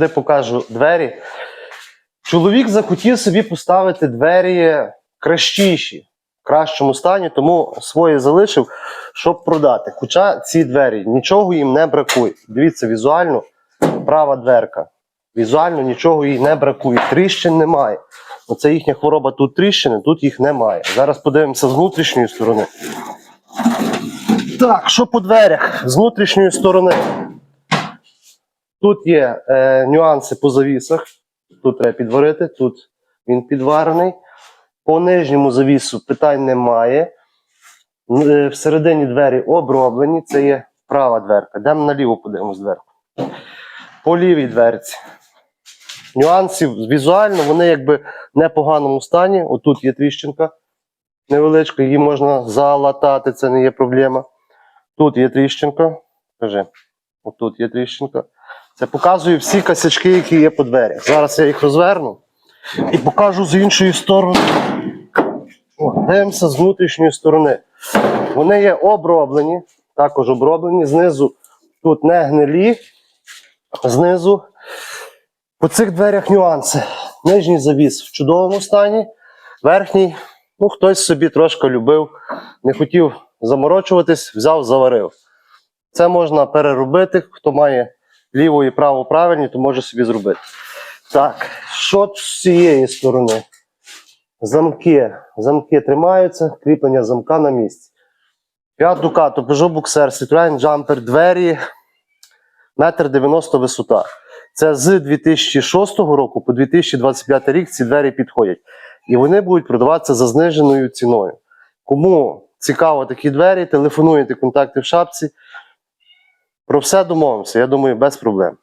Куди покажу двері. Чоловік захотів собі поставити двері кращіші, в кращому стані, тому свої залишив, щоб продати. Хоча ці двері нічого їм не бракує. Дивіться, візуально права дверка. Візуально нічого їй не бракує. Тріщин немає. Оце їхня хвороба тут тріщини, тут їх немає. Зараз подивимося з внутрішньої сторони. Так, що по дверях? З внутрішньої сторони. Тут є е, нюанси по завісах. Тут треба підварити, тут він підварений. По нижньому завісу питань немає. Е, Всередині двері оброблені. Це є права дверка. Йдемо наліво подивимось дверку. По лівій дверці. Нюансів візуально, вони якби в непоганому стані. Отут є тріщинка невеличка, її можна залатати, це не є проблема. Тут є тріщинка. Кажи, отут є тріщинка. Це показує всі косячки, які є по дверях. Зараз я їх розверну і покажу з іншої сторони. О, дивимося з внутрішньої сторони. Вони є оброблені, також оброблені. Знизу тут не гнилі. Знизу по цих дверях нюанси. Нижній завіс в чудовому стані, верхній, ну хтось собі трошки любив, не хотів заморочуватись, взяв, заварив. Це можна переробити. Хто має ліву і праву правильні, то може собі зробити. Так, що з цієї сторони? Замки. Замки тримаються, кріплення замка на місці. Fiat Ducato, Peugeot Boxer, Citroen Jumper, двері, метр 90 висота. Це з 2006 року по 2025 рік ці двері підходять. І вони будуть продаватися за зниженою ціною. Кому цікаво такі двері, телефонуйте контакти в шапці. Про все домовимося, я думаю, без проблем.